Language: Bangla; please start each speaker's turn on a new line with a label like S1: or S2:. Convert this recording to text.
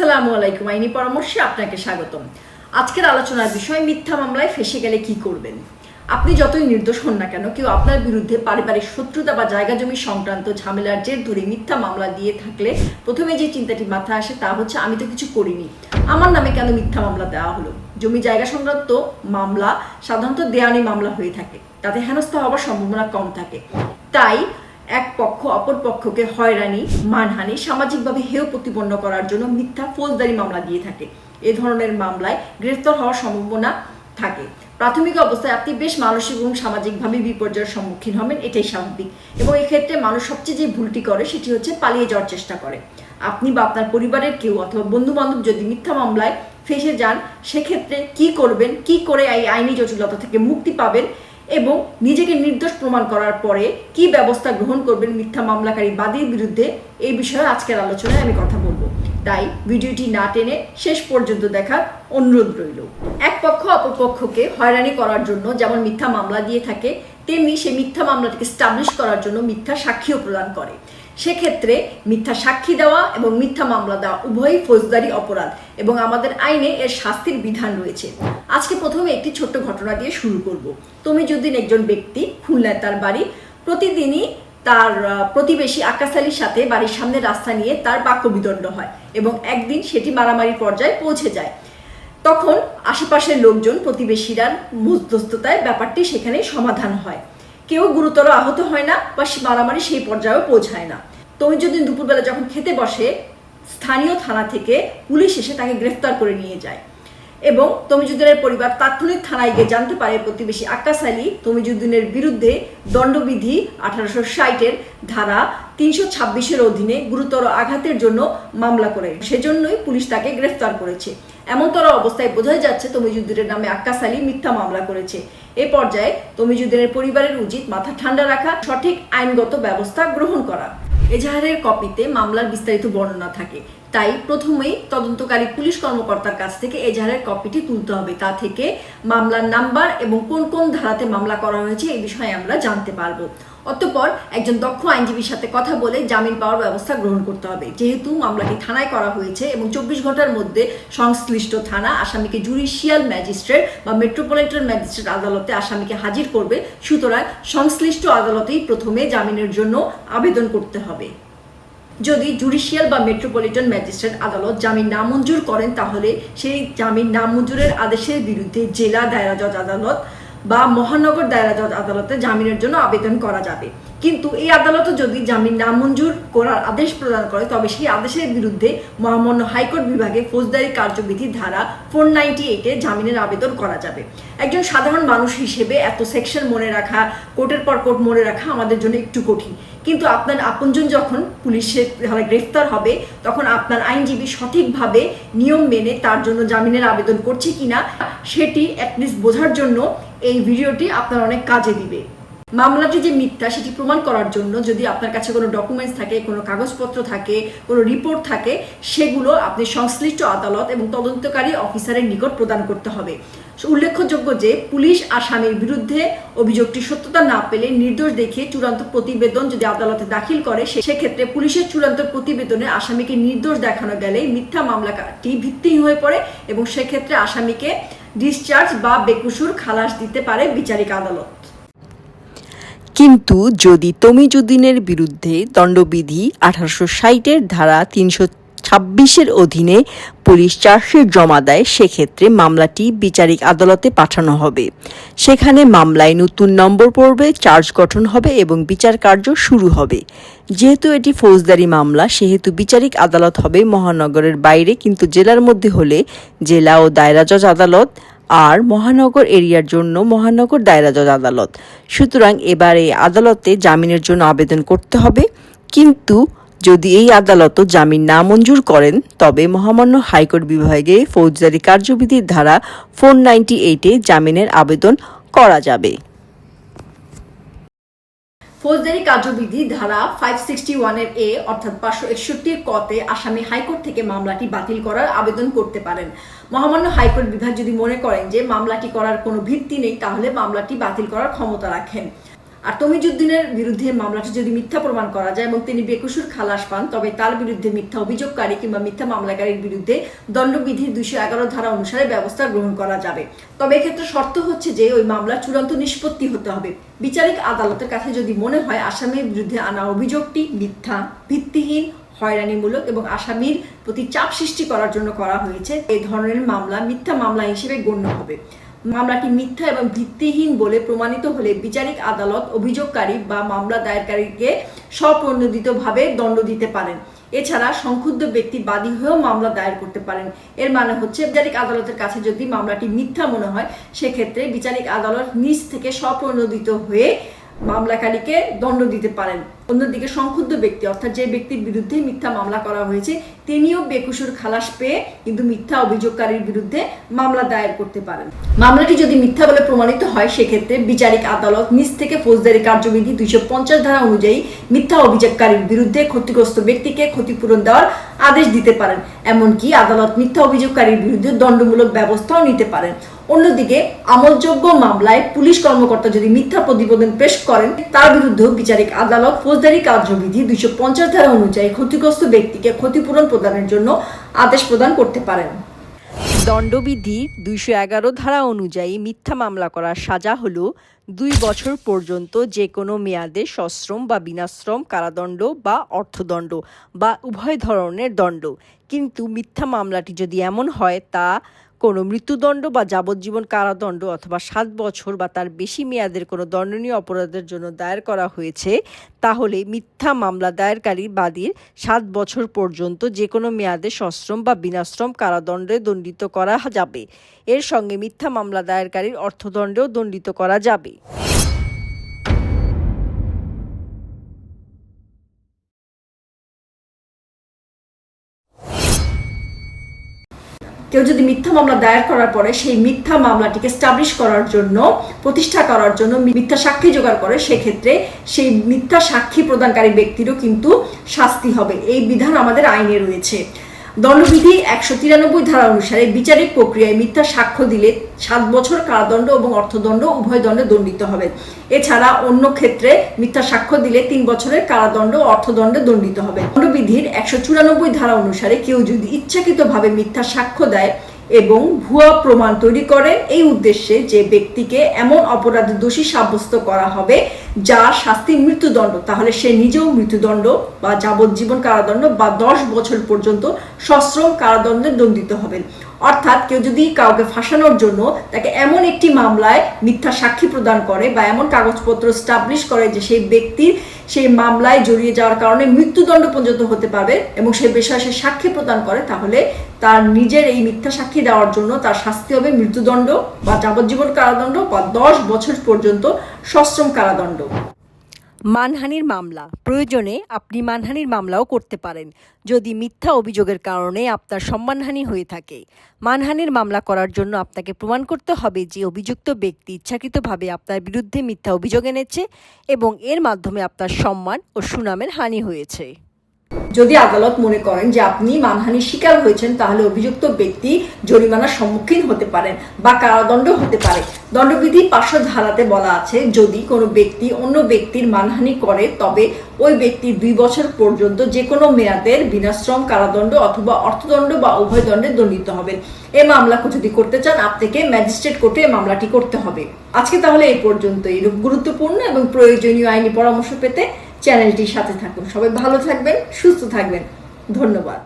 S1: আসসালামু আলাইকুম, আইনি পরামর্শে আপনাকে স্বাগতম। আজকের আলোচনার বিষয়, মিথ্যা মামলায় ফেসে গেলে কি করবেন? আপনি যতই নির্দোষ হন না কেন, কেউ আপনার বিরুদ্ধে পারিবারিক শত্রুতা বা জায়গা জমি সংক্রান্ত ঝামেলার জের ধরে মিথ্যা মামলা দিয়ে থাকলে প্রথমে যে চিন্তাটি মাথায় আসে তা হচ্ছে, আমি তো কিছু করিনি। আমার নামে কেন মিথ্যা মামলা দেওয়া হলো? জমি জায়গা সংক্রান্ত মামলা সাধারণত দেওয়ানি মামলা হয়ে থাকে। তাতে হেনস্থা হওয়ার সম্ভাবনা কম থাকে। তাই এক পক্ষ অপর পক্ষকে হয়রানি, মানহানি, সামাজিকভাবে হেয় প্রতিপন্ন করার জন্য মিথ্যা, ফৌজদারি মামলা দিয়ে থাকে। এ ধরনের মামলায় গ্রেফতার হওয়ার সম্ভাবনা থাকে। প্রাথমিক অবস্থায় আপনি বেশ মানসিক এবং সামাজিকভাবে বিপর্যয়ের সম্মুখীন হবেন, এটাই স্বাভাবিক। এবং এক্ষেত্রে মানুষ সবচেয়ে যে ভুলটি করে, সেটি হচ্ছে পালিয়ে যাওয়ার চেষ্টা করে। আপনি বা আপনার পরিবারের কেউ অথবা বন্ধু বান্ধব যদি মিথ্যা মামলায় ফেসে যান, সেক্ষেত্রে কি করবেন, কি করে এই আইনি জটিলতা থেকে মুক্তি পাবেন এবং নিজেকে নির্দোষ প্রমাণ করার পরে কি ব্যবস্থা গ্রহণ করবেন মিথ্যা মামলাকারী বাদীর বিরুদ্ধে, এই বিষয়ে আজকের আলোচনায় আমি কথা বলব। তাই ভিডিওটি না টেনে শেষ পর্যন্ত দেখার অনুরোধ রইল। এক পক্ষ অপর পক্ষকে হয়রানি করার জন্য যেমন মিথ্যা মামলা দিয়ে থাকে, তেমনি সেই মিথ্যা মামলাটিকে স্টাবলিশ করার জন্য মিথ্যা সাক্ষীও প্রদান করে। সেক্ষেত্রে মিথ্যা সাক্ষী দেওয়া এবং মিথ্যা মামলা দেওয়া উভয়ই ফৌজদারি অপরাধ এবং আমাদের আইনে এর শাস্তির বিধান রয়েছে। আজকে প্রথমে একটি ছোট্ট ঘটনা দিয়ে শুরু করব। তুমি তমিজুদ্দিন একজন ব্যক্তি, খুলনায় তার বাড়ি। প্রতিদিনই তার প্রতিবেশী আকাশ আলীর সাথে বাড়ির সামনে রাস্তা নিয়ে তার বাক্য বিদণ্ড হয় এবং একদিন সেটি মারামারি পর্যায়ে পৌঁছে যায়। তখন আশেপাশের লোকজন, প্রতিবেশীরা মধ্যস্থতায় ব্যাপারটি সেখানে সমাধান হয়। কেউ গুরুতর আহত হয় না বা মারামারি সেই পর্যায়েও পৌঁছায় না। তুমি তমিজুদ্দিন দুপুরবেলা যখন খেতে বসে, স্থানীয় থানা থেকে পুলিশ এসে তাকে গ্রেফতার করে নিয়ে যায়। এবং তমিজুদ্দিনের পরিবার তাৎক্ষণিক থানায় গিয়ে জানতে পারে প্রতিবেশী আক্কাস আলী তমিজুদ্দিনের বিরুদ্ধে দণ্ডবিধি আঠারোশো ষাটের ধারা তিনশো ছাব্বিশের অধীনে গুরুতর আঘাতের জন্য মামলা করে। সেজন্যই পুলিশ তাকে গ্রেফতার করেছে। এমনতর অবস্থায় বোঝা যাচ্ছে তমিজুদ্দিনের নামে আক্কাস আলী মিথ্যা মামলা করেছে। এ পর্যায়ে তমিজুদ্দিনের পরিবারের উচিত মাথা ঠান্ডা রাখা, সঠিক আইনগত ব্যবস্থা গ্রহণ করা। এজাহারের কপিতে মামলার বিস্তারিত বর্ণনা থাকে। তাই প্রথমেই তদন্তকারী পুলিশ কর্মকর্তার কাছ থেকে এজাহারের কপিটি তুলতে হবে। তা থেকে মামলার নাম্বার এবং কোন কোন ধারাতে মামলা করা হয়েছে এই বিষয়ে আমরা জানতে পারব। অতঃপর একজন দক্ষ আইনজীবীর সাথে কথা বলে জামিন পাওয়ার ব্যবস্থা গ্রহণ করতে হবে। যেহেতু মামলাটি থানায় করা হয়েছে এবং চব্বিশ ঘণ্টার মধ্যে সংশ্লিষ্ট থানা আসামিকে জুডিশিয়াল ম্যাজিস্ট্রেট বা মেট্রোপলিটন ম্যাজিস্ট্রেট আদালতে আসামিকে হাজির করবে। সুতরাং সংশ্লিষ্ট আদালতেই প্রথমে জামিনের জন্য আবেদন করতে হবে। যদি জুডিশিয়াল বা মেট্রোপলিটন ম্যাজিস্ট্রেট আদালত জামিন নামঞ্জুর করেন, তাহলে সেই জামিন নামঞ্জুরের আদেশের বিরুদ্ধে জেলা দায়রা জজ আদালত বা মহানগর দায়রা জজ আদালতে জামিনের জন্য আবেদন করা যাবে। কিন্তু এই আদালতও যদি জামিন নামঞ্জুর করার আদেশ প্রদান করে, তবে সেই আদেশের বিরুদ্ধে মহামান্য হাইকোর্ট বিভাগে ফৌজদারি কার্যবিধি ধারা ফোর নাইনটি এইটে জামিনের আবেদন করা যাবে। একজন সাধারণ মানুষ হিসেবে এত সেকশন মনে রাখা, কোর্টের পর কোর্ট মনে রাখা আমাদের জন্য একটু কঠিন। কিন্তু আপনার আপনজন যখন পুলিশের হাতে গ্রেফতার হবে, তখন আপনার আইনজীবী সঠিকভাবে নিয়ম মেনে তার জন্য জামিনের আবেদন করছে কিনা, সেটি অ্যাটলিস্ট বোঝার জন্য এই ভিডিওটি আপনার অনেক কাজে দিবে। মামলাটি যে মিথ্যা, সেটি প্রমাণ করার জন্য যদি আপনার কাছে কোনো ডকুমেন্টস থাকে, কোনো কাগজপত্র থাকে, কোনো রিপোর্ট থাকে, সেগুলো আপনি সংশ্লিষ্ট আদালত এবং তদন্তকারী অফিসারের নিকট প্রদান করতে হবে। উল্লেখযোগ্য যে পুলিশ আসামির বিরুদ্ধে অভিযোগটি সত্যতা না পেলে নির্দোষ দেখিয়ে চূড়ান্ত প্রতিবেদন যদি আদালতে দাখিল করে সেক্ষেত্রে পুলিশের চূড়ান্ত প্রতিবেদনে আসামিকে নির্দোষ দেখানো গেলে মিথ্যা মামলাটি ভিত্তিহীন হয়ে পড়ে এবং সেক্ষেত্রে আসামিকে ডিসচার্জ বা বেকুসুর খালাস দিতে পারে বিচারিক আদালত।
S2: কিন্তু যদি তমিজুদ্দিনের বিরুদ্ধে দণ্ডবিধি আঠারোশো ষাটের ধারা তিনশো ছাব্বিশের অধীনে পুলিশ চার্জশিট জমা দেয়, সেক্ষেত্রে মামলাটি বিচারিক আদালতে পাঠানো হবে। সেখানে মামলায় নতুন নম্বর পড়বে, চার্জ গঠন হবে এবং বিচার কার্য শুরু হবে। যেহেতু এটি ফৌজদারি মামলা, সেহেতু বিচারিক আদালত হবে মহানগরের বাইরে, কিন্তু জেলার মধ্যে হলে জেলা ও দায়রা জজ আদালত আর মহানগর এরিয়ার জন্য মহানগর দায়রা জজ আদালত। সুতরাং এবার এই আদালতে জামিনের জন্য আবেদন করতে হবে, কিন্তু যদি এই আদালতও জামিন না মঞ্জুর করেন, তবে মহামান্য হাইকোর্ট বিভাগে ফৌজদারি কার্যবিধির ধারা ফোর নাইনটি এইটে জামিনের আবেদন করা যাবে।
S1: ফৌজদারি কার্যবিধি ধারা ফাইভ সিক্সটি ওয়ানের এ, অর্থাৎ পাঁচশো একষট্টির কতে আসামি হাইকোর্ট থেকে মামলাটি বাতিল করার আবেদন করতে পারেন। মহামান্য হাইকোর্ট বিভাগ যদি মনে করেন যে মামলাটি করার কোনো ভিত্তি নেই, তাহলে মামলাটি বাতিল করার ক্ষমতা রাখেন। আর তমিজুদ্দিনের বিরুদ্ধে মামলাটি যদি মিথ্যা প্রমাণ করা যায় এবং তিনি বেকসুর খালাস পান, তবে তার বিরুদ্ধে মিথ্যা অভিযোগকারী কিংবা মিথ্যা মামলাকারীর বিরুদ্ধে দণ্ডবিধির দুইশো এগারো ধারা অনুসারে ব্যবস্থা গ্রহণ করা যাবে। তবে এক্ষেত্রে শর্ত হচ্ছে যে ওই মামলা চূড়ান্ত নিষ্পত্তি হতে হবে। বিচারিক আদালতের কাছে যদি মনে হয় আসামির বিরুদ্ধে আনা অভিযোগটি মিথ্যা, ভিত্তিহীন, হয়রানিমূলক এবং আসামির প্রতি চাপ সৃষ্টি করার জন্য করা হয়েছে এই ধরনের মামলা মিথ্যা মামলা হিসেবে গণ্য হবে। মামলাটি মিথ্যা এবং ভিত্তিহীন বলে প্রমাণিত হলে বিচারিক আদালত অভিযোগকারী বা মামলা দায়েরকারীকে স্বপ্রণোদিতভাবে দণ্ড দিতে পারেন। এছাড়া সংক্ষুব্ধ ব্যক্তি বাদী হয়েও মামলা দায়ের করতে পারেন। এর মানে হচ্ছে বিচারিক আদালতের কাছে যদি মামলাটি মিথ্যা মনে হয়, সেক্ষেত্রে বিচারিক আদালত নিজ থেকে স্বপ্রণোদিত হয়ে মামলাকারীকে দণ্ড দিতে পারেন। অন্যদিকে সংক্ষুব্ধ ব্যক্তি, অর্থাৎ যে ব্যক্তির বিরুদ্ধে মিথ্যা মামলা করা হয়েছে, তিনিও বেকুসুর খালাস পেয়ে কিন্তু মিথ্যা অভিযোগকারীর বিরুদ্ধে মামলা দায়ের করতে পারেন। মামলাটি যদি মিথ্যা বলে প্রমাণিত হয়, সেক্ষেত্রে বিচারিক আদালত নিজ থেকে ফৌজদারি কার্যবিধি দুইশো পঞ্চাশ ধারা অনুযায়ী মিথ্যা অভিযোগকারীর বিরুদ্ধে ক্ষতিগ্রস্ত ব্যক্তিকে ক্ষতিপূরণ দেওয়ার আদেশ দিতে পারেন। এমনকি আদালত মিথ্যা অভিযোগকারীর বিরুদ্ধে দণ্ডমূলক ব্যবস্থাও নিতে পারেন। অন্যদিকে আমলযোগ্য মামলায় পুলিশ কর্মকর্তা যদি মিথ্যা প্রতিবেদন পেশ করেন, তার বিরুদ্ধেও বিচারিক আদালত ফৌজদারি কার্যবিধি দুইশো পঞ্চাশ ধারা অনুযায়ী ক্ষতিগ্রস্ত ব্যক্তিকে ক্ষতিপূরণ প্রদানের জন্য আদেশ প্রদান করতে পারেন।
S2: দণ্ডবিধি দুইশো এগারো ধারা অনুযায়ী মিথ্যা মামলা করার সাজা হল দুই বছর পর্যন্ত যে কোনো মেয়াদে সশ্রম বা বিনাশ্রম কারাদণ্ড বা অর্থদণ্ড বা উভয় ধরনের দণ্ড। কিন্তু মিথ্যা মামলাটি যদি এমন হয়, তা কোনো মৃত্যুদণ্ড বা যাবজ্জীবন কারাদণ্ড অথবা সাত বছর বা তার বেশি মেয়াদের কোনো দণ্ডনীয় অপরাধের জন্য দায়ের করা হয়েছে, তাহলে মিথ্যা মামলা দায়েরকারী বাদীর সাত বছর পর্যন্ত যে কোনো মেয়াদে সশ্রম বা বিনাশ্রম কারাদণ্ডে দণ্ডিত করা যাবে। এর সঙ্গে মিথ্যা মামলা দায়েরকারীর অর্থদণ্ডেও দণ্ডিত করা যাবে।
S1: কেউ যদি মিথ্যা মামলা দায়ের করার পরে সেই মিথ্যা মামলাটিকে স্টাবলিশ করার জন্য, প্রতিষ্ঠা করার জন্য মিথ্যা সাক্ষী জোগাড় করে, সেক্ষেত্রে সেই মিথ্যা সাক্ষী প্রদানকারী ব্যক্তিরও কিন্তু শাস্তি হবে। এই বিধান আমাদের আইনে রয়েছে। দণ্ডবিধি একশো তিরানব্বই ধারা অনুসারে বিচারিক প্রক্রিয়ায় মিথ্যা সাক্ষ্য দিলে সাত বছর কারাদণ্ড এবং অর্থদণ্ড উভয় দণ্ডে দণ্ডিত হবে। এছাড়া অন্য ক্ষেত্রে মিথ্যা সাক্ষ্য দিলে তিন বছরের কারাদণ্ড অর্থদণ্ডে দণ্ডিত হবে। দণ্ডবিধির একশো চুরানব্বই ধারা অনুসারে কেউ যদি ইচ্ছাকৃতভাবে মিথ্যা সাক্ষ্য দেয় এবং ভুয়া প্রমাণ তৈরি করে এই উদ্দেশ্যে যে ব্যক্তিকে এমন অপরাধে দোষী সাব্যস্ত করা হবে যা শাস্তি মৃত্যুদণ্ড, তাহলে সে নিজেও মৃত্যুদণ্ড বা যাবজ্জীবন কারাদণ্ড বা দশ বছর পর্যন্ত সশ্রম কারাদণ্ডে দণ্ডিত হবেন। অর্থাৎ কেউ যদি কাউকে ফাঁসানোর জন্য তাকে এমন একটি মামলায় মিথ্যা সাক্ষী প্রদান করে বা এমন কাগজপত্র স্টাবলিশ করে যে সেই ব্যক্তির সেই মামলায় জড়িয়ে যাওয়ার কারণে মৃত্যুদণ্ড পর্যন্ত হতে পারে এবং সে বিষয়ে সে সাক্ষী প্রদান করে, তাহলে তার নিজের এই মিথ্যা সাক্ষী দেওয়ার জন্য তার শাস্তি হবে মৃত্যুদণ্ড বা যাবজ্জীবন কারাদণ্ড বা দশ বছর পর্যন্ত সশ্রম কারাদণ্ড।
S2: মানহানির মামলা। প্রয়োজনে আপনি মানহানির মামলাও করতে পারেন, যদি মিথ্যা অভিযোগের কারণে আপনার সম্মানহানি হয়ে থাকে। মানহানির মামলা করার জন্য আপনাকে প্রমাণ করতে হবে যে অভিযুক্ত ব্যক্তি ইচ্ছাকৃতভাবে আপনার বিরুদ্ধে মিথ্যা অভিযোগ এনেছে এবং এর মাধ্যমে আপনার সম্মান ও সুনামের হানি হয়েছে।
S1: যদি আদালত মনে করেন যে আপনি মানহানির শিকার হয়েছেন, তাহলে অভিযুক্ত ব্যক্তি জরিমানার সম্মুখীন হতে পারেন বা কারাদণ্ড হতে পারে। দণ্ডবিধি পাঁচশো ধারাতে বলা আছে, যদি কোনো ব্যক্তি অন্য ব্যক্তির মানহানি করে, তবে ওই ব্যক্তি দুই বছর পর্যন্ত যে কোনো মেয়াদের বিনাশ্রম কারাদণ্ড অথবা অর্থদণ্ড বা উভয় দণ্ডে দণ্ডিত হবেন। এ মামলা যদি করতে চান, আপনাকে ম্যাজিস্ট্রেট কোর্টে মামলাটি করতে হবে। আজকে তাহলে এই পর্যন্ত এরূপ গুরুত্বপূর্ণ এবং প্রয়োজনীয় আইনি পরামর্শ পেতে চ্যানেলটির সাথে থাকুন। সবাই ভালো থাকবেন সুস্থ থাকবেন। ধন্যবাদ।